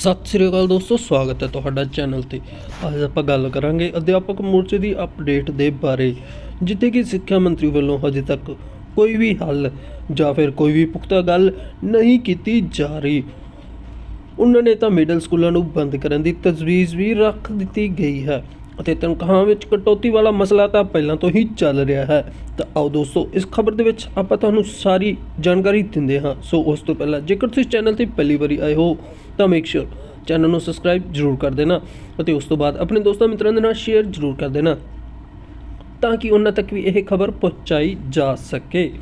ਸਤਿ ਸ੍ਰੀ ਅਕਾਲ ਦੋਸਤੋ, ਸਵਾਗਤ ਹੈ ਤੁਹਾਡਾ ਚੈਨਲ ਤੇ। ਅੱਜ ਆਪਾਂ ਗੱਲ ਕਰਾਂਗੇ ਅਧਿਆਪਕ ਮੋਰਚੇ ਦੀ ਅਪਡੇਟ ਦੇ ਬਾਰੇ, ਜਿੱਥੇ ਕਿ ਸਿੱਖਿਆ ਮੰਤਰੀ ਵੱਲੋਂ ਹਜੇ ਤੱਕ ਕੋਈ ਵੀ ਹੱਲ ਜਾਂ ਫਿਰ ਕੋਈ ਵੀ ਪੁਖਤਾ ਗੱਲ ਨਹੀਂ ਕੀਤੀ ਜਾ ਰਹੀ। ਉਹਨਾਂ ਨੇ ਤਾਂ ਮਿਡਲ ਸਕੂਲਾਂ ਨੂੰ ਬੰਦ ਕਰਨ ਦੀ ਤਜਵੀਜ਼ ਵੀ ਰੱਖ ਦਿੱਤੀ ਗਈ ਹੈ ਅਤੇ ਤਨਖਾਹਾਂ ਵਿੱਚ ਕਟੌਤੀ ਵਾਲਾ ਮਸਲਾ ਤਾਂ ਪਹਿਲਾਂ ਤੋਂ ਹੀ ਚੱਲ ਰਿਹਾ ਹੈ। ਤਾਂ ਆਓ ਦੋਸਤੋ, ਇਸ ਖਬਰ ਦੇ ਵਿੱਚ ਆਪਾਂ ਤੁਹਾਨੂੰ ਸਾਰੀ ਜਾਣਕਾਰੀ ਦਿੰਦੇ ਹਾਂ। ਸੋ ਉਸ ਤੋਂ ਪਹਿਲਾਂ ਜੇਕਰ ਤੁਸੀਂ ਚੈਨਲ ਤੇ ਪਹਿਲੀ ਵਾਰੀ ਆਏ ਹੋ ਤਾਂ ਮੇਕ ਸ਼ੋਰ ਚੈਨਲ ਨੂੰ ਸਬਸਕ੍ਰਾਈਬ ਜ਼ਰੂਰ ਕਰ ਦੇਣਾ ਅਤੇ ਉਸ ਤੋਂ ਬਾਅਦ ਆਪਣੇ ਦੋਸਤਾਂ ਮਿੱਤਰਾਂ ਦੇ ਨਾਲ ਸ਼ੇਅਰ ਜ਼ਰੂਰ ਕਰ ਦੇਣਾ ਤਾਂ ਕਿ ਉਹਨਾਂ ਤੱਕ ਵੀ ਇਹ ਖਬਰ ਪਹੁੰਚਾਈ ਜਾ ਸਕੇ।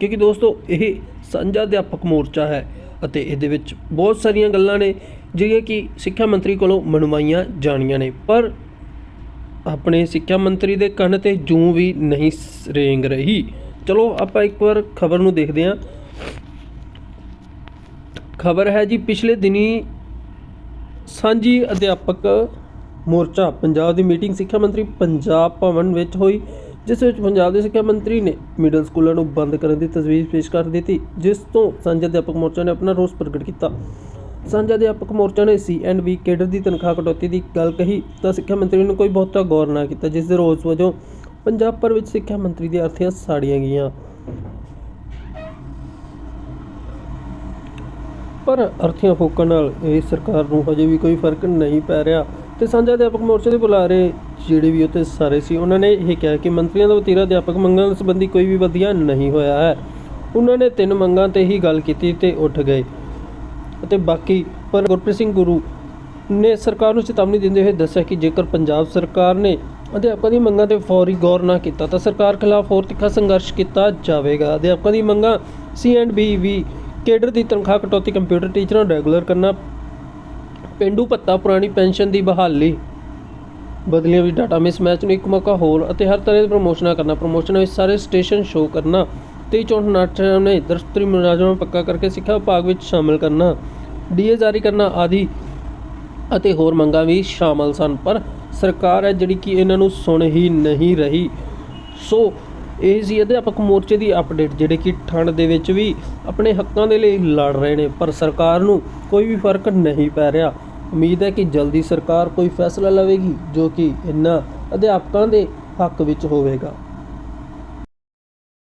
ਕਿਉਂਕਿ ਦੋਸਤੋ, ਇਹ ਸਾਂਝਾ ਅਧਿਆਪਕ ਮੋਰਚਾ ਹੈ ਅਤੇ ਇਹਦੇ ਵਿੱਚ ਬਹੁਤ ਸਾਰੀਆਂ ਗੱਲਾਂ ਨੇ, ਜਿਹੜੀਆਂ ਕਿ ਸਿੱਖਿਆ ਮੰਤਰੀ ਕੋਲੋਂ ਮਨਵਾਈਆਂ ਜਾਣੀਆਂ ਨੇ। ਪਰ ਆਪਣੇ ਸਿੱਖਿਆ ਮੰਤਰੀ ਦੇ ਕੰਨ ਤੇ ਜੂੰ ਵੀ ਨਹੀਂ ਸ- ਰੇਂਗ ਰਹੀ। ਚਲੋ, ਆਪਾਂ ਇੱਕ ਵਾਰ ਖਬਰ ਨੂੰ ਦੇਖਦੇ ਹਾਂ। ਖਬਰ ਹੈ ਜੀ, ਪਿਛਲੇ ਦਿਨੀ ਸਾਂਝੀ ਅਧਿਆਪਕ ਮੋਰਚਾ ਪੰਜਾਬ ਦੀ ਮੀਟਿੰਗ ਸਿੱਖਿਆ ਮੰਤਰੀ ਪੰਜਾਬ ਭਵਨ ਵਿੱਚ ਹੋਈ, ਜਿਸ ਵਿੱਚ ਪੰਜਾਬ ਦੇ ਸਿੱਖਿਆ ਮੰਤਰੀ ਨੇ ਮਿਡਲ ਸਕੂਲਾਂ ਨੂੰ ਬੰਦ ਕਰਨ ਦੀ ਤਜਵੀਜ਼ ਪੇਸ਼ ਕਰ ਦਿੱਤੀ, ਜਿਸ ਤੋਂ ਸਾਂਝਾ ਅਧਿਆਪਕ ਮੋਰਚਾ ਨੇ ਆਪਣਾ ਰੋਸ ਪ੍ਰਗਟ ਕੀਤਾ। ਸਾਂਝਾ ਅਧਿਆਪਕ ਮੋਰਚਾ ਨੇ ਸੀ ਐਂਡ ਵੀ ਕੇਡਰ ਦੀ ਤਨਖਾਹ ਕਟੌਤੀ ਦੀ ਗੱਲ ਕਹੀ, ਤਾਂ ਸਿੱਖਿਆ ਮੰਤਰੀ ਨੇ ਕੋਈ ਬਹੁਤਾ ਗੌਰ ਨਾ ਕੀਤਾ, ਜਿਸ ਦੇ ਰੋਸ ਵਜੋਂ ਪੰਜਾਬ ਭਰ ਵਿੱਚ ਸਿੱਖਿਆ ਮੰਤਰੀ ਦੀਆਂ ਅਰਥੀਆਂ ਸਾੜੀਆਂ ਗਈਆਂ। ਪਰ ਅਰਥੀਆਂ ਫੂਕਣ ਨਾਲ ਇਹ ਸਰਕਾਰ ਨੂੰ ਹਜੇ ਵੀ ਕੋਈ ਫ਼ਰਕ ਨਹੀਂ ਪੈ ਰਿਹਾ ਤੇ ਸਾਂਝਾ ਅਧਿਆਪਕ ਮੋਰਚੇ ਦੇ ਬੁਲਾਰੇ ਜਿਹੜੇ ਵੀ ਉੱਥੇ ਸਾਰੇ ਸੀ, ਉਹਨਾਂ ਨੇ ਇਹ ਕਿਹਾ ਕਿ ਮੰਤਰੀਆਂ ਦਾ ਵਤੀਰਾ ਅਧਿਆਪਕ ਮੰਗਾਂ ਸੰਬੰਧੀ ਕੋਈ ਵੀ ਵਧੀਆ ਨਹੀਂ ਹੋਇਆ ਹੈ। ਉਹਨਾਂ ਨੇ ਤਿੰਨ ਮੰਗਾਂ ਤੇ ਹੀ ਗੱਲ ਕੀਤੀ ਤੇ ਉੱਠ ਗਏ। ਅਤੇ ਬਾਕੀ ਪਰ ਗੁਰਪ੍ਰੀਤ ਸਿੰਘ ਗੁਰੂ ਨੇ ਸਰਕਾਰ ਨੂੰ ਚੇਤਾਵਨੀ ਦਿੰਦੇ ਹੋਏ ਦੱਸਿਆ ਕਿ ਜੇਕਰ ਪੰਜਾਬ ਸਰਕਾਰ ਨੇ ਅਧਿਆਪਕਾਂ ਦੀ ਮੰਗਾਂ ਤੇ ਫੌਰੀ ਗੌਰ ਨਾ ਕੀਤਾ ਤਾਂ ਸਰਕਾਰ ਖਿਲਾਫ ਹੋਰ ਤਿੱਖਾ ਸੰਘਰਸ਼ ਕੀਤਾ ਜਾਵੇਗਾ। ਅਧਿਆਪਕਾਂ ਦੀ ਮੰਗਾਂ C and B V cadre ਦੀ ਤਨਖਾਹ ਕਟੌਤੀ ਕੰਪਿਊਟਰ ਟੀਚਰਾਂ ਨੂੰ ਰੈਗੂਲਰ ਕਰਨਾ, ਪਿੰਡੂ ਭੱਤਾ ਪੁਰਾਣੀ ਪੈਨਸ਼ਨ ਦੀ ਬਹਾਲੀ। ਬਦਲੀਆਂ ਵਿੱਚ ਡਾਟਾ ਮਿਸਮੈਚ ਨੂੰ ਇੱਕ ਮੌਕਾ ਹੋਰ ਅਤੇ ਹਰ ਤਰ੍ਹਾਂ ਦੀ ਪ੍ਰਮੋਸ਼ਨਾਂ ਕਰਨਾ, ਪ੍ਰਮੋਸ਼ਨਾਂ ਵਿੱਚ ਸਾਰੇ ਸਟੇਸ਼ਨ ਸ਼ੋਅ ਕਰਨਾ, ਤੇ ਚੋਣ ਨਾਟਕਾਂ ਨੇ ਦਫ਼ਤਰੀ ਮੁਲਾਜ਼ਮਾਂ ਨੂੰ ਪੱਕਾ ਕਰਕੇ ਸਿੱਖਿਆ ਵਿਭਾਗ ਵਿੱਚ ਸ਼ਾਮਲ ਕਰਨਾ, ਡੀਏ ਜਾਰੀ ਕਰਨਾ ਆਦਿ ਅਤੇ ਹੋਰ ਮੰਗਾਂ ਵੀ ਸ਼ਾਮਲ ਸਨ, ਪਰ ਸਰਕਾਰ ਹੈ ਜਿਹੜੀ ਕਿ ਇਹਨਾਂ ਨੂੰ ਸੁਣ ਹੀ ਨਹੀਂ ਰਹੀ। ਸੋ ਇਹ ਸੀ ਅਧਿਆਪਕ ਮੋਰਚੇ ਦੀ ਅਪਡੇਟ, ਜਿਹੜੇ ਕਿ ਠੰਡ ਦੇ ਵਿੱਚ ਵੀ ਆਪਣੇ ਹੱਕਾਂ ਦੇ ਲਈ ਲੜ ਰਹੇ ਨੇ, ਪਰ ਸਰਕਾਰ ਨੂੰ ਕੋਈ ਵੀ ਫ਼ਰਕ ਨਹੀਂ ਪੈ ਰਿਹਾ। ਉਮੀਦ ਹੈ ਕਿ ਜਲਦੀ ਸਰਕਾਰ ਕੋਈ ਫੈਸਲਾ ਲਵੇਗੀ ਜੋ ਕਿ ਇਹਨਾਂ ਅਧਿਆਪਕਾਂ ਦੇ ਹੱਕ ਵਿੱਚ ਹੋਵੇਗਾ।